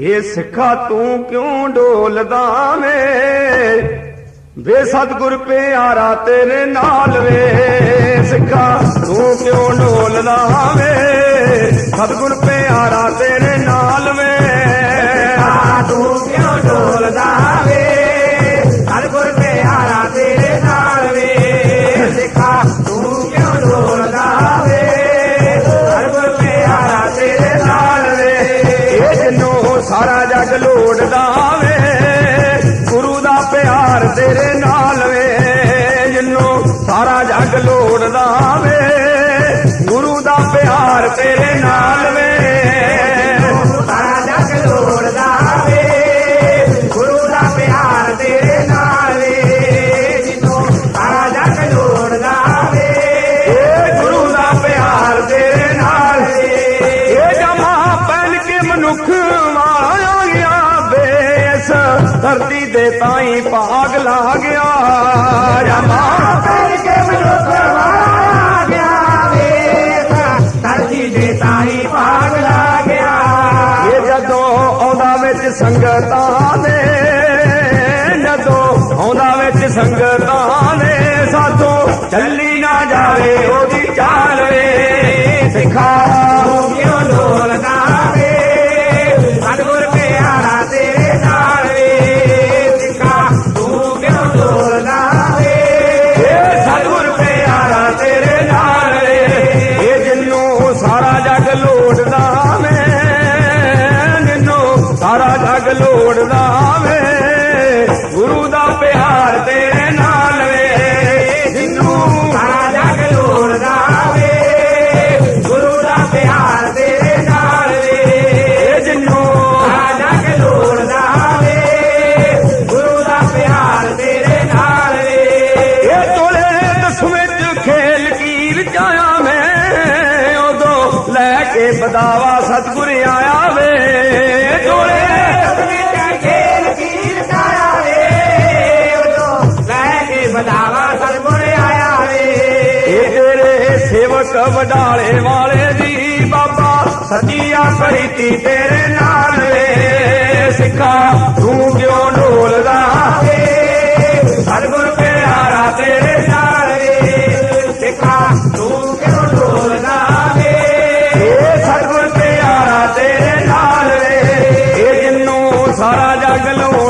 ਏ ਸਿੱਖਾ ਤੂੰ ਕਿਉਂ ਡੋਲਦਾ ਵੇ? ਵੇ ਸਤਿਗੁਰ ਪਿਆਰਾ ਤੇਰੇ ਨਾਲ ਵੇ। ਸਿੱਖਾ ਤੂੰ ਕਿਉਂ ਡੋਲਦਾ ਵੇ? ਸਤਿਗੁਰ ਜੱਗ ਲੋੜਦਾ। ਦੇ ਤਾਈ ਭਾਗ ਲਾ ਗਿਆ। ਜਮਾ ਪਹਿਲ ਕੇ ਮਨੁੱਖ ਵਾਲਾ ਗਿਆ ਵੇ ਧਰਤੀ ਦੇ ਤਾਈ ਭਾਗ ਲਾ ਗਿਆ। ਇਹ ਜਦੋਂ ਆਉਂਦਾ ਵਿੱਚ ਸੰਗਤਾਂ ਦੇ, ਜਦੋਂ ਆਉਂਦਾ ਵਿੱਚ ਸੰਗਤਾਂ ਸਾਰਾ ਲੋੜਦਾ ਵੇ ਗੁਰੂ ਦਾ ਪਿਆਰ ਤੇਰੇ ਨਾਲ ਵੇ। ਜਿੰਨੂੰ ਸਾਰਾ ਜਗ ਲੋੜਦਾ ਵੇ ਗੁਰੂ ਦਾ ਪਿਆਰ ਤੇਰੇ ਨਾਲ ਵੇ। ਇਹ ਜਿੰਨੂੰ ਸਾਰਾ ਲੋੜਦਾ ਵੇ ਗੁਰੂ ਦਾ ਪਿਆਰ ਤੇਰੇ ਨਾਲ ਵੇ। ਇਹ ਤੋਲੇ ਦਸਵੇਂ ਵਿੱਚ ਖੇਲ ਕੀਰ ਜਾਇਆ ਮੈਂ, ਉਦੋਂ ਲੈ ਕੇ ਬਦਾਵਾ ਸਤਿਗੁਰ ਆਇਆ ਵੇ। ਤੇਰੇ ਵਡਾਲੇ ਵਾਲੇ ਦੀ ਬਾਬਾ, ਸੱਚੀਆ ਕਰੀਤੀ ਤੇਰੇ ਨਾਲ ਵੇ। ਸਿੱਖਾ ਤੂੰ ਕਿਉਂ ਢੋਲਦਾ ਵੇ ਸਤਿਗੁਰ ਪਿਆਰਾ ਤੇਰੇ ਨਾਲ ਵੇ। ਸਿੱਖਾ ਤੂੰ ਕਿਉਂ ਡੋਲਦਾ ਵੇ ਇਹ ਪਿਆਰਾ ਤੇਰੇ ਨਾਲ ਵੇ। ਇਹ ਜਿੰਨੂੰ ਸਾਰਾ ਜਗ ਲੋ